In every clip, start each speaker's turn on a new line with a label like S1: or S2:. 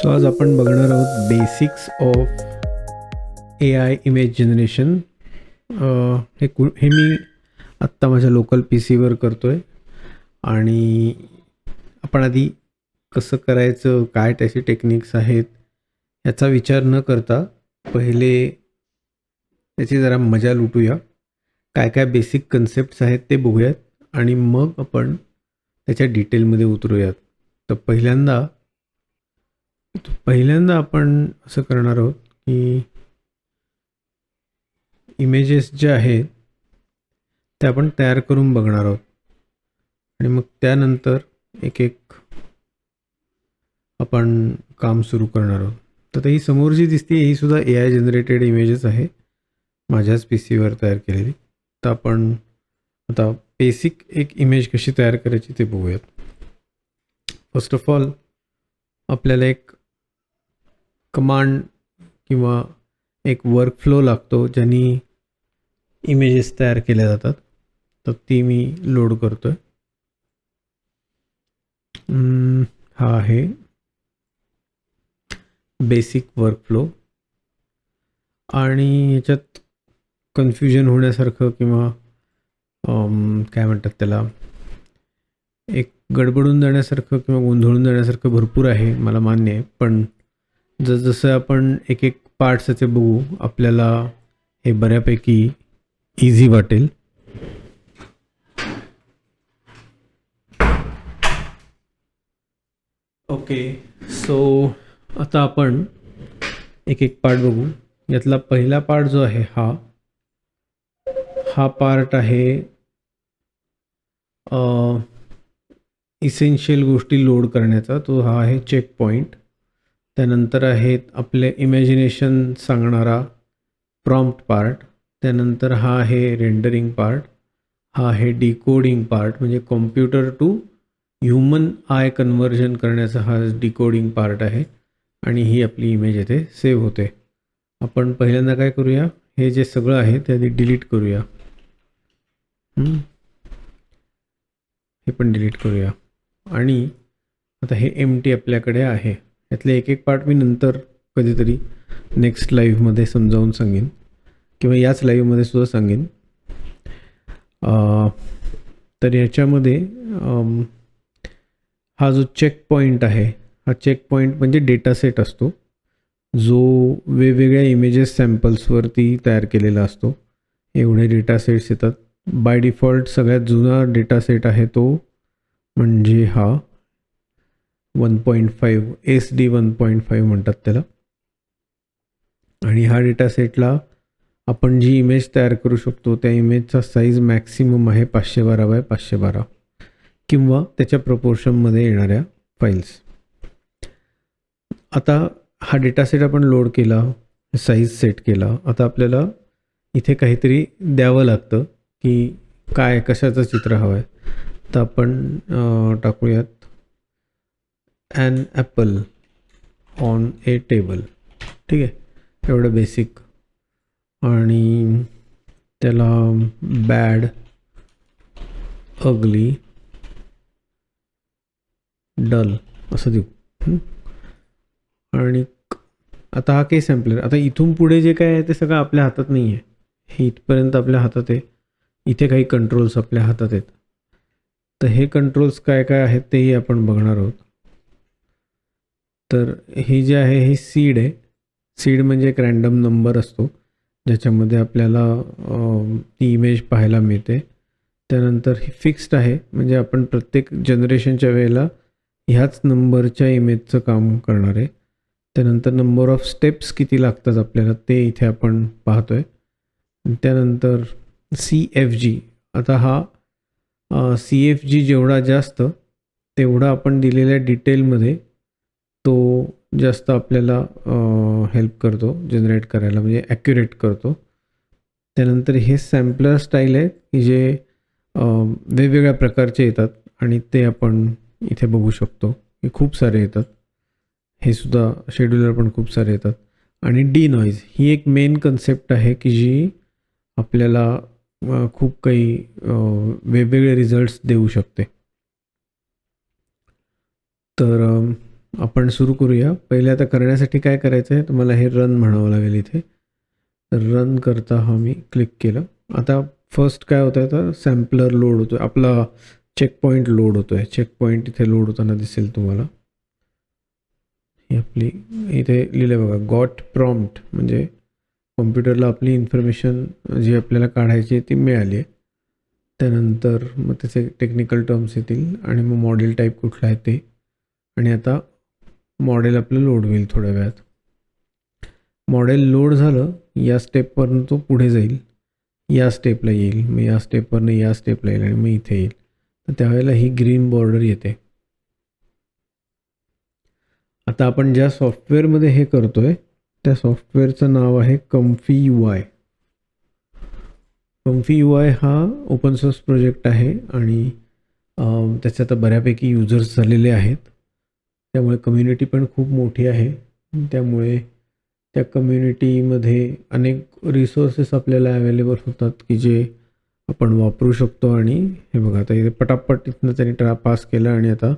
S1: So आज आपण बघणार आहोत basics of A I image generation हे कु हे मी आत्ता माझ्या लोकल पी सीवर करतो आहे आणि आपण आधी कसं करायचं काय त्याचे टेक्निक्स आहेत याचा विचार न करता पहिले त्याची जरा मजा लुटूया. काय काय बेसिक कन्सेप्ट्स आहेत ते बघूयात. आणि मग आपण त्याच्या डिटेलमध्ये उतरूयात. तर पहिल्यांदा पहिल्यांदा आपण असं करणार आहोत की इमेजेस जे आहेत ते आपण तयार करून बघणार आहोत. आणि मग त्यानंतर एक एक आपण काम सुरू करणार आहोत. तर ही समोर जी दिसते ही सुद्धा ए आय जनरेटेड इमेजेस आहे माझ्याच पी सीवर तयार केलेली. तर आपण आता बेसिक एक इमेज कशी तयार करायची ते बघूयात. फर्स्ट ऑफ ऑल आपल्याला एक कमांड किंवा एक वर्कफ्लो लागतो ज्यांनी इमेजेस तयार केल्या जातात. तर ती मी लोड करतो आहे हा आहे. बेसिक वर्कफ्लो आणि याच्यात कन्फ्युजन होण्यासारखं किंवा काय म्हणतात त्याला? एक गडबडून जाण्यासारखं किंवा गोंधळून जाण्यासारखं भरपूर आहे मला मान्य आहे. पण जसजसं आपण एक एक पार्ट्स याचे बघू आपल्याला हे बऱ्यापैकी इझी वाटेल. ओके सो आता आपण एक एक पार्ट बघू. यातला पहिला पार्ट जो आहे हा हा पार्ट आहे इसेन्शियल गोष्टी लोड करण्याचा. तो हा आहे चेक पॉईंट त्यानंतर आहेत आपले इमॅजिनेशन सांगणारा प्रॉम्प्ट पार्ट त्यानंतर हा आहे रेंडरिंग पार्ट हा आहे डिकोडिंग पार्ट म्हणजे computer to human eye conversion करण्याचा हा डिकोडिंग पार्ट आहे आणि ही आपली इमेज येथे सेव्ह होते. आपण पहिल्यांदा काय करूया? हे जे सगळं आहे ते आधी डिलीट करूया. हे पण डिलीट करूया. आणि आता हे एम टी आपल्याकडे आहे. यातले एक एक पार्ट मी नंतर कधीतरी नेक्स्ट लाईव्हमध्ये समजावून सांगेन. किंवा याच लाईव्हमध्ये सुद्धा सांगेन. तर याच्यामध्ये हा जो चेक पॉईंट आहे हा चेक पॉईंट म्हणजे डेटा सेट असतो. जो वेगवेगळ्या इमेजेस सॅम्पल्सवरती तयार केलेला असतो. एवढे डेटा सेट्स येतात. बाय डिफॉल्ट सगळ्यात जुना डेटा सेट आहे तो म्हणजे हा. One point five S D one point five म्हणतात त्याला. आणि ह्या डेटा सेटला आपण जी इमेज तयार करू शकतो त्या इमेजचा साईज मॅक्सिमम आहे पाचशे बारा बाय पाचशे बारा किंवा त्याच्या प्रपोर्शनमध्ये येणाऱ्या फाईल्स आता हा डेटा सेट आपण लोड केला साईज सेट केला आता आपल्याला इथे काहीतरी द्यावं लागतं की काय कशाचं चित्र हवं आहे तर आपण टाकूयात. An apple on a table ठीक आहे? एवढं बेसिक आणि त्याला बॅड अगली डल असं देऊ. आणि आता हा केस सॅम्पलर आता इथून पुढे जे काय आहे ते सगळं आपल्या हातात नाही आहे हे इथपर्यंत आपल्या हातात आहे. इथे काही कंट्रोल्स आपल्या हातात आहेत. तर हे कंट्रोल्स काय काय आहेत तेही आपण बघणार आहोत. तर ही जे आहे ही सीड आहे. सीड म्हणजे एक रॅन्डम नंबर असतो ज्याच्यामध्ये आपल्याला ती इमेज पाहायला मिळते. त्यानंतर ही फिक्स्ड आहे म्हणजे आपण प्रत्येक जनरेशनच्या वेळेला ह्याच नंबरच्या इमेजचं काम करणार आहे. त्यानंतर नंबर ऑफ स्टेप्स किती लागतात आपल्याला ते इथे आपण पाहतो आहे त्यानंतर सी एफ जी आता हा सी एफ जी जेवढा जास्त तेवढा आपण दिलेल्या डिटेलमध्ये तो जास्त आपल्याला हेल्प करतो जनरेट करायला म्हणजे ॲक्युरेट करतो. त्यानंतर हे सॅम्पलर स्टाईल आहे की जे वेगवेगळ्या प्रकारचे येतात आणि ते आपण इथे बघू शकतो. की खूप सारे येतात. हे सुद्धा शेड्युलर पण खूप सारे येतात. आणि डी नॉईज ही एक मेन कन्सेप्ट आहे की जी आपल्याला खूप काही वेगवेगळे रिझल्ट्स देऊ शकते. तर आपण सुरू करूया. पहिले आता करण्यासाठी काय करायचं आहे तुम्हाला हे रन म्हणावं लागेल इथे. तर रन करता हा मी क्लिक केलं. आता फर्स्ट काय होतं आहे तर सॅम्पलर लोड होतो आहे आपला चेक पॉईंट लोड होतो आहे चेक पॉईंट इथे लोड होताना दिसेल तुम्हाला. ही आपली इथे लिहिलं आहे बघा. गॉट प्रॉम्प्ट म्हणजे कॉम्प्युटरला आपली इन्फॉर्मेशन जी आपल्याला काढायची आहे ती मिळाली आहे. त्यानंतर मग त्याचे टेक्निकल टर्म्स येतील आणि मग मॉडेल टाईप कुठला आहे ते. आणि आता मॉडेल आपलं लोड होईल थोड्या वेळात. मॉडेल लोड झालं या स्टेपवरनं तो पुढे जाईल. या स्टेपला येईल मग या स्टेपवरनं या स्टेपला येईल आणि मग इथे येईल. तर त्यावेळेला ही ग्रीन बॉर्डर येते. आता आपण ज्या सॉफ्टवेअरमध्ये हे करतोय त्या सॉफ्टवेअरचं नाव आहे comfy U I comfy U I हा ओपन सोर्स प्रोजेक्ट आहे आणि त्याचे आता बऱ्यापैकी युजर्स झालेले आहेत. त्यामुळे कम्युनिटी पण खूप मोठी आहे. त्यामुळे त्या कम्युनिटीमध्ये अनेक रिसोर्सेस आपल्याला अवेलेबल होतात की जे आपण वापरू शकतो आणि हे बघा आता इथे पटापट इथनं त्यांनी ट्रा पास केलं आणि आता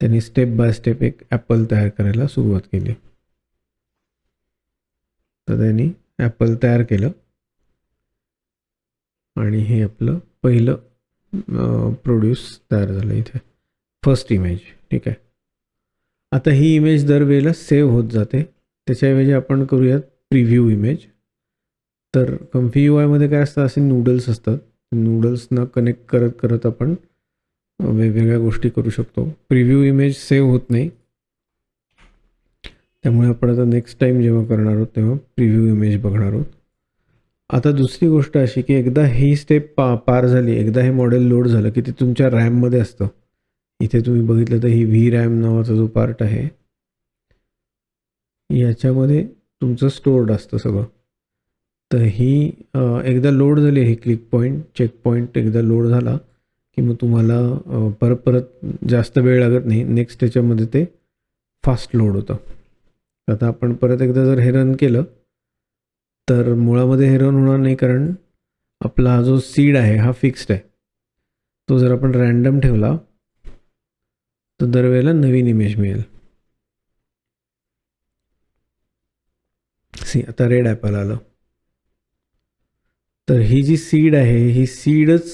S1: त्यांनी स्टेप बाय स्टेप एक ॲपल तयार करायला सुरुवात केली. तर त्यांनी ॲपल तयार केलं. आणि हे आपलं पहिलं प्रोड्यूस तयार झालं इथे. फर्स्ट इमेज ठीक आहे. आता ही इमेज दरवेळेला सेव्ह होत जाते. त्याच्याऐवजी आपण करूयात प्रिव्ह्यू इमेज तर कम्फी यू आयमध्ये काय असतं? असे नूडल्स असतात. नूडल्सना कनेक्ट करत करत आपण वेगवेगळ्या गोष्टी करू शकतो. प्रिव्ह्यू इमेज सेव्ह होत नाही. त्यामुळे आपण आता नेक्स्ट टाईम जेव्हा करणार आहोत तेव्हा प्रिव्ह्यू इमेज बघणार आहोत. आता दुसरी गोष्ट अशी की एकदा ही स्टेप पा पार झाली एकदा हे मॉडेल लोड झालं की ते तुमच्या रॅममध्ये असतं. इथे तुम्ही बघितलं तर ही व्ही रॅम नावाचा जो पार्ट आहे याच्यामध्ये तुमचं स्टोअर्ड असतं सगळं. तर ही एकदा लोड झाली ही क्लिक पॉईंट चेक पॉईंट एकदा लोड झाला की मग तुम्हाला परत परत जास्त वेळ लागत नाही. नेक्स्ट त्याच्यामध्ये ते फास्ट लोड होतं. आता आपण परत एकदा जर हे रन केलं तर मुळामध्ये हे रन होणार नाही कारण आपला जो सीड आहे हा फिक्स्ड आहे. तो जर आपण रॅन्डम ठेवला तर दरवेळेला नवीन इमेज मिळेल. सी आता रेड ॲपल आलं. तर ही जी सीड आहे ही सीडच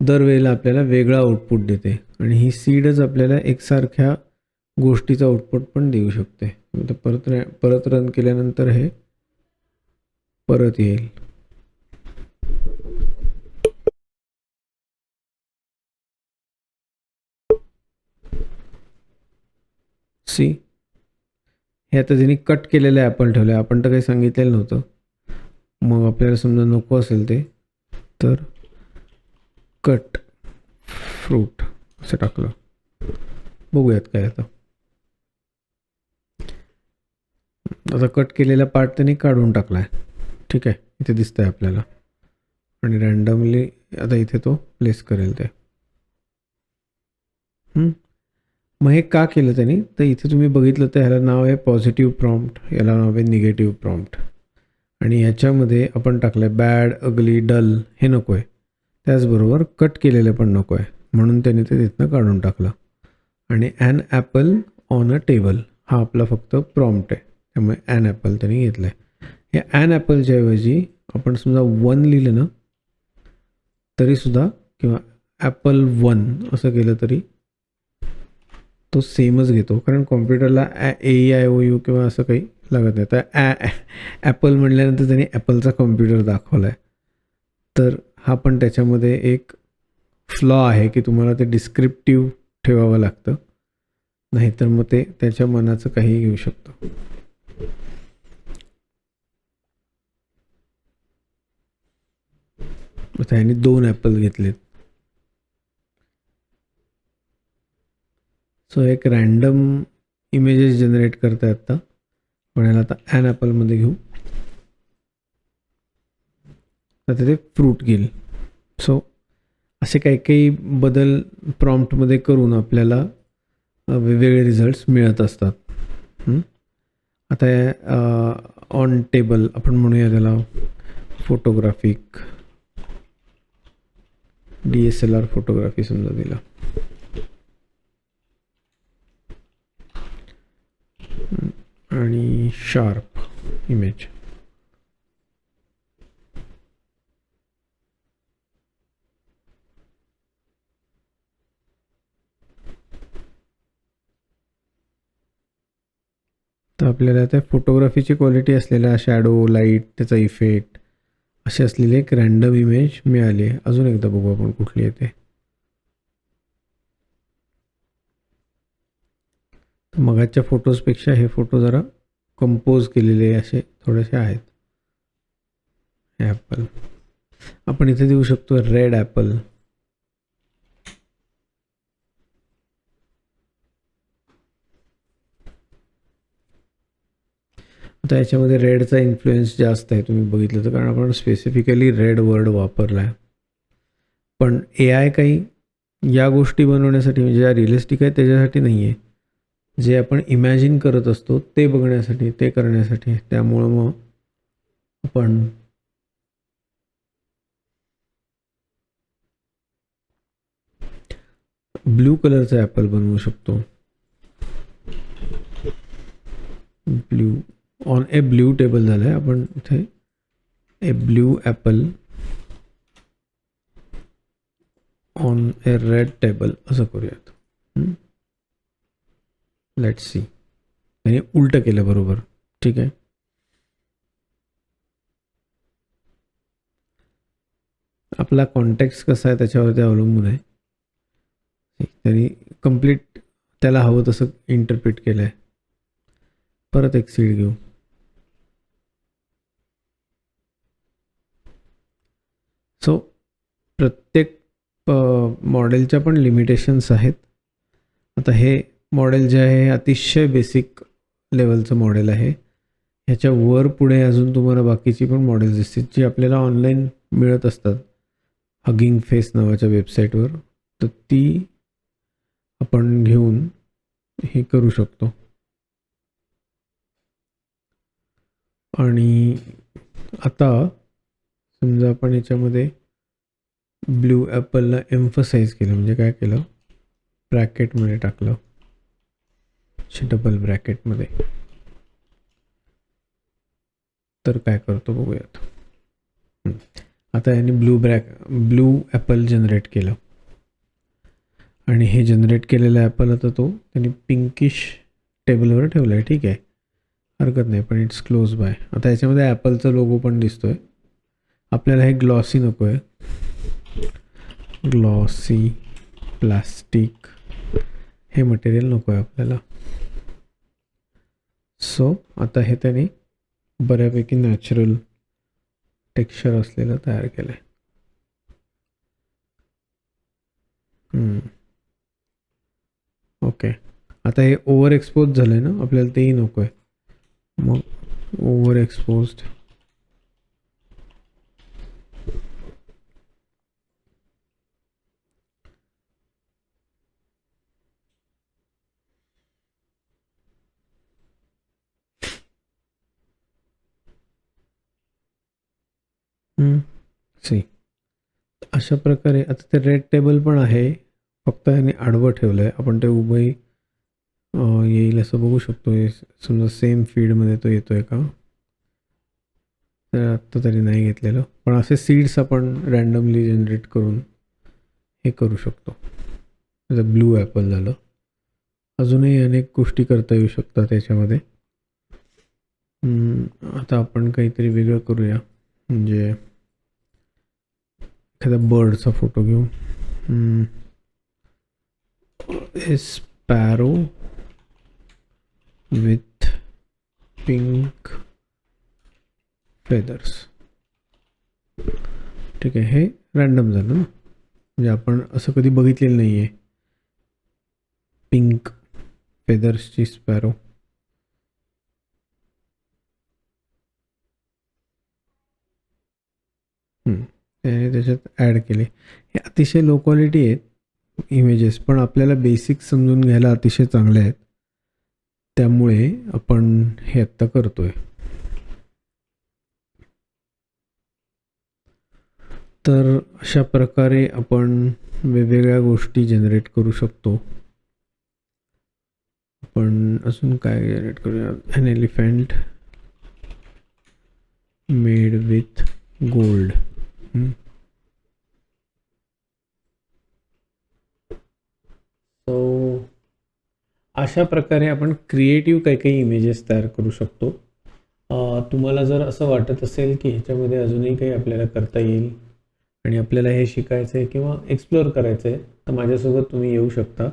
S1: दरवेळेला आपल्याला वेगळा आउटपुट देते आणि ही सीडच आपल्याला एकसारख्या गोष्टीचा आउटपुट पण देऊ शकते. परत परत रन केल्यानंतर हे परत येईल. सी हे आता त्यांनी कट केलेलं ॲपल ठेवलं आहे आपण तर काही सांगितलेलं नव्हतं. मग आपल्याला समजा नको असेल ते तर कट फ्रूट असं टाकलं. बघूयात काय आता. आता कट केलेला पार्ट त्यांनी काढून टाकला आहे ठीक आहे इथे दिसतं आहे आपल्याला. आणि रँडमली आता इथे तो प्लेस करेल ते. मग हे का केलं त्यांनी? तर इथे तुम्ही बघितलं तर ह्याला नाव आहे पॉझिटिव्ह प्रॉम्प्ट याला नाव आहे निगेटिव्ह प्रॉम्प्ट आणि ह्याच्यामध्ये आपण टाकलं आहे बॅड अगली डल हे नको आहे त्याचबरोबर कट केलेलं पण नको आहे म्हणून त्यांनी ते तिथनं काढून टाकलं. आणि an apple on a table हा आपला फक्त प्रॉम्प्ट आहे. त्यामुळे ॲन ॲपल त्यांनी घेतलं आहे या ॲन ॲपलच्या ऐवजी आपण समजा वन लिहिलं ना तरीसुद्धा किंवा ॲपल वन असं केलं तरी तो सेमच घेतो कारण कॉम्प्युटरला ए आय ओ यू किंवा असं काही लागत नाही. तर ॲ ॲपल म्हटल्यानंतर त्यांनी ॲपलचा कॉम्प्युटर दाखवला आहे तर हा पण त्याच्यामध्ये एक फ्लॉ आहे की तुम्हाला ते डिस्क्रिप्टिव्ह ठेवावं लागतं. नाहीतर मग ते त्याच्या मनाचं काही घेऊ शकतं. आता ह्यांनी दोन ॲपल घेतलेत. सो एक रँडम इमेजेस जनरेट करता आत्ता पण याला आता ॲन ॲपलमध्ये घेऊ. आता ते फ्रूट घेईल सो असे काही काही बदल प्रॉम्प्टमध्ये करून आपल्याला वेगवेगळे रिझल्ट्स मिळत असतात. आता ऑन टेबल आपण म्हणूया त्याला photographic D S L R photography समजा दिला. Sharp image. तर आपल्याला त्या फोटोग्राफीची क्वालिटी असलेल्या शॅडो लाइट त्याचा इफेक्ट असे असलेले एक रँडम इमेज मिळाली. आहे अजून एकदा बघू आपण कुठली येते मगाच्या फोटोजपेक्षा हे फोटो जरा कंपोज केलेले असे थोडेसे आहेत. ॲपल आपण इथे देऊ शकतो रेड ॲपल आता याच्यामध्ये रेडचा इन्फ्लुएन्स जास्त आहे तुम्ही बघितलं तर कारण आपण स्पेसिफिकली रेड वर्ड वापरला आहे पण ए आय काही या गोष्टी बनवण्यासाठी म्हणजे ज्या रिअलिस्टिक आहे त्याच्यासाठी नाही आहे जे आपण इमॅजिन करत असतो ते बघण्यासाठी ते करण्यासाठी त्यामुळं मग आपण ब्ल्यू कलरचा ॲपल बनवू शकतो. Blue on a blue table झालं आहे आपण इथे a blue apple on a red table असं करूयात. लेट सी आणि उलटं केलं बरोबर. ठीक आहे. आपला कॉन्टॅक्ट कसा आहे त्याच्यावरती अवलंबून आहे. त्यांनी कंप्लीट त्याला हवं तसं इंटरप्रिट केलं आहे परत एक सीड घेऊ. सो प्रत्येक मॉडेलच्या पण लिमिटेशन्स आहेत. आता हे मॉडेल जे आहे अतिशय बेसिक लेवलचं मॉडेल आहे. ह्याच्या वर पुढे अजून तुम्हाला बाकीची पण मॉडेल्स दिसतील जी आपल्याला ऑनलाईन मिळत असतात. हगिंग फेस नावाच्या वेबसाईटवर तर ती आपण घेऊन हे करू शकतो. आणि आता समजा आपण याच्यामध्ये ब्ल्यू ॲपलला एम्फसाईज केलं म्हणजे काय केलं? ब्रॅकेटमध्ये टाकलं. डबल ब्रॅकेटमध्ये तर काय करतो बघूयात. आता याने blue black blue apple generate केलं. आणि हे जनरेट केलेलं ॲपल आता तो त्यांनी पिंकिश टेबलवर ठेवलं आहे ठीक आहे. हरकत नाही पण इट्स क्लोज बाय आता याच्यामध्ये ॲपलचा लोगो पण दिसतो आहे आपल्याला हे ग्लॉसी नको आहे ग्लॉसी प्लास्टिक हे मटेरियल नको आहे आपल्याला. सो आता हे त्यांनी बऱ्यापैकी नॅचरल टेक्स्चर असलेलं तयार केलं आहे ओके आता हे ओव्हर एक्सपोज झालं आहे ना? आपल्याला तेही नको आहे मग ओव्हर एक्सपोज्ड सी. अशा प्रकारे आता ते रेड टेबल पण आहे. फक्त याने आडवं ठेवलं आहे आपण ते उभंही येईल असं बघू शकतो समजा सेम फीडमध्ये तो येतो आहे का? तर आत्ता तरी नाही घेतलेलं. पण असे सीड्स आपण रँडमली जनरेट करून हे करू शकतो. जसं ब्लू ॲपल झालं. अजूनही अनेक गोष्टी करता येऊ शकतात त्याच्यामध्ये आता आपण काहीतरी वेगळं करूया. म्हणजे एखाद्या बर्डचा फोटो घेऊ. स्पॅरो विथ पिंक फेदर्स ठीक आहे हे रॅन्डम झालं ना? म्हणजे आपण असं कधी बघितलेलं नाही आहे पिंक फेदर्सची स्पॅरो त्याने त्याच्यात ॲड केले. हे अतिशय लो क्वालिटी आहेत इमेजेस पण आपल्याला बेसिक समजून घ्यायला अतिशय चांगले आहेत. त्यामुळे आपण हे आत्ता करतो आहे तर अशा प्रकारे आपण वेगवेगळ्या गोष्टी जनरेट करू शकतो. आपण अजून काय जनरेट करूया? An elephant made with gold so अशा प्रकारे आपण क्रिएटिव्ह काही काही इमेजेस तयार करू शकतो. तुम्हाला जर असं वाटत असेल की ह्याच्यामध्ये अजूनही काही आपल्याला करता येईल आणि आपल्याला हे शिकायचं आहे किंवा एक्सप्लोअर करायचं आहे तर माझ्यासोबत तुम्ही येऊ शकता.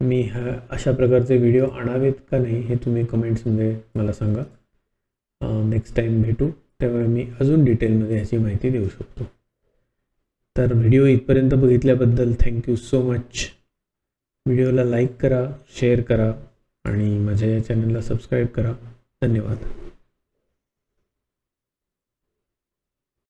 S1: मी ह्या अशा प्रकारचे व्हिडिओ आणावेत का नाही हे तुम्ही कमेंट्समध्ये मला सांगा. नेक्स्ट टाईम भेटू. त्यामुळे मी अजून डिटेलमध्ये ह्याची माहिती देऊ शकतो. तर व्हिडिओ इथपर्यंत बघितल्याबद्दल थँक्यू सो मच व्हिडिओला लाईक करा शेअर करा आणि माझ्या या चॅनलला सबस्क्राईब करा. धन्यवाद.